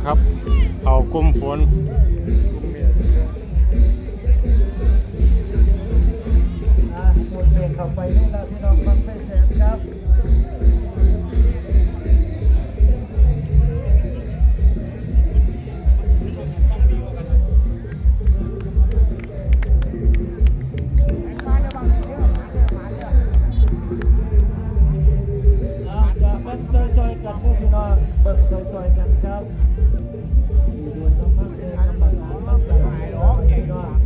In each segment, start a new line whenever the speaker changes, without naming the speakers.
นะครับ เอากลุ่มฝน
หมดเบรกเข้าไปนี่นะพี่น้องฟังไปแสครับกันด้วยพี่น้อง บิ่งช่วยๆกันครับดีด้วยน้ำมันเองน้ำมันน้ำมันใจร้องพี่น้อง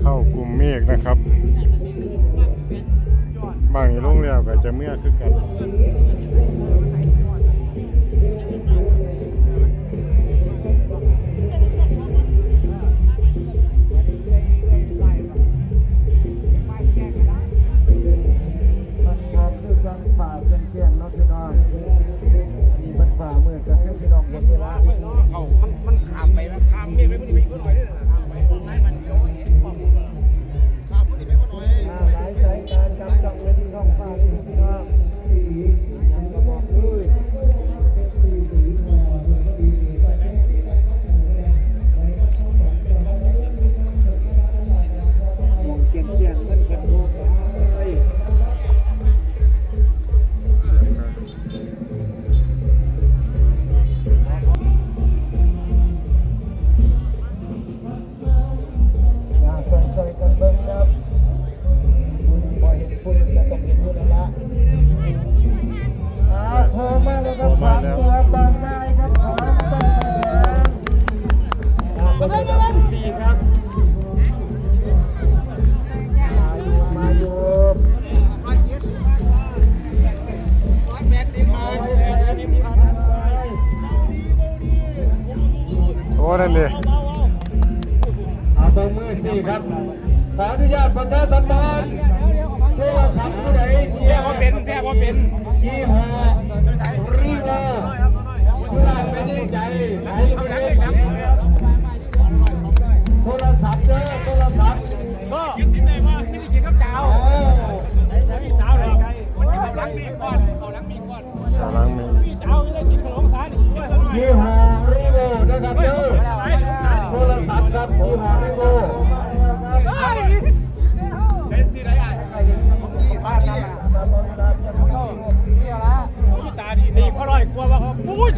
เข้ากลุ่มเมฆนะครับบางโรงแล้วก็จะเมื่อคือกัน
โอ้นั่น
ดิ
เอาเบอร์มือสี่ครับ ขออนุญาตประชาสัมพันธ์โทรศัพท์ผู้ใด
แพ้ว่าเป็นแพ้ว่าเป็น
ยี่ห้อรีโวเพื่อไม่ได้ใจไหนไม่ได้ครับโทรศัพท์เด้อโทรศัพท์
ก็กินสิบได้ว่าไม่ได้กินกับเจ้า
เอา
พี่เจ้าเลยมันกินกับหลังมีก่อน นี่พ่อ
ร้อ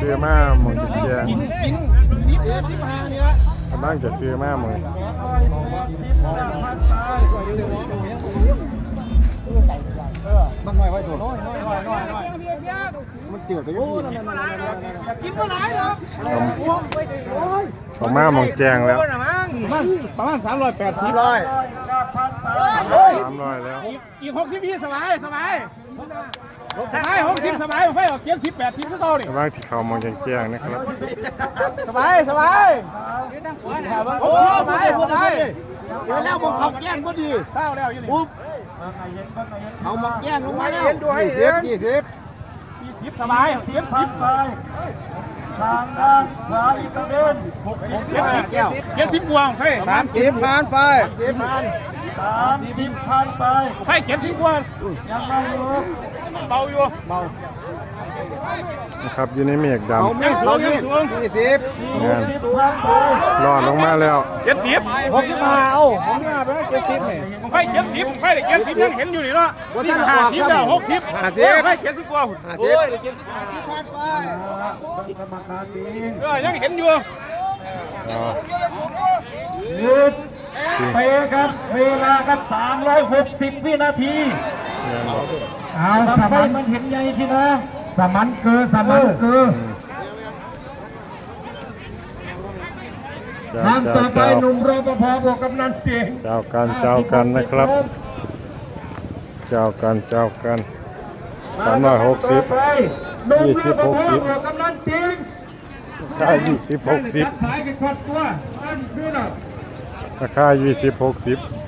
ซื้อมาหมองจะแจง
กินกินสิบเอ็ดสิบห้านี่ละ
กำลังจะซื้อมาหมอง
มันน้อยไว้ตัว
น้อยน้อยน้อยน้อยน้อย
มันเจือดไปอยังนี้
กินเมื่อไหร่เนาะ
ออกมาหมองแจงแล้ว
ประมาณประมาณสามร้อยแปดสิบ
ร้อย
สามร้อยแล้ว
อีกหกสิบวิสบายสบาย สบายหกสิบสบายไฟออกเจ็ดสิบแปดสิบก็โตดิ
กำลังที่เขาหมองแจงๆนะครับ
สบายสบายโอ้สบายสบาย
เจอแล้วมองเขาแกล้งก็ดี
เศร้าแล้วอยู่นี่
ปุ๊บเอามองแกล้งลงมาแล้วยี่สิบยี่สิบ
ยี่สิบสบายเจ็ดสิบ
ไปทางด้านขวาอีกประเด็นหกสิบ
เจ็ดสิบ
แก้ว
เจ็ดสิบกว่าไฟ
สามสิบผ่านไปสิบผ่าน
สามสิบพันไป
ไฟเจ็ดสิบกว่า
ยังไม่อยู่
เบาอยู่
เบา
นะครับอยู่ในเมฆด
เอาแม่เขานี่ยี่สิบำ
งาน
สิบพันไป
รอดลงมาแล้ว
เจ็ดสิบ
หกสิบห้าเอ้าหกสิบห้าไปเจ็ดสิบเนี่ย
ไฟเจ็ดสิบไฟเจ็ดสิบยังเห็นอยู่นี่เนาะนี่ห้าสิบแล้วหกสิบไฟเจ็ดสิบกว่า
ห้าสิบ
กรรมการดี
เออยังเห็นอยู่
อ๋อจริง
เปครับเวลาครับ360 วินาที
แม่นบ่
เอาสมันมันเห็นใหญ่ที่นะ สมันเกอสมันเกอ
เจ้า
ทาง
เจ้า
ต่อไป
เจ้า
หนุ่มรปภบวกกำนันเตียง
เจ้ากันเจ้ากันนะครับ เจ้ากันเจ้ากันสามร้อยหกสิบยี่สิบหกสิบ
กำนันเตียง
ค่ายี่สิบหกสิบ
ขายกันควัดตัวนั่นคือน่ะ
ราคายี่สิบหกสิบ
เ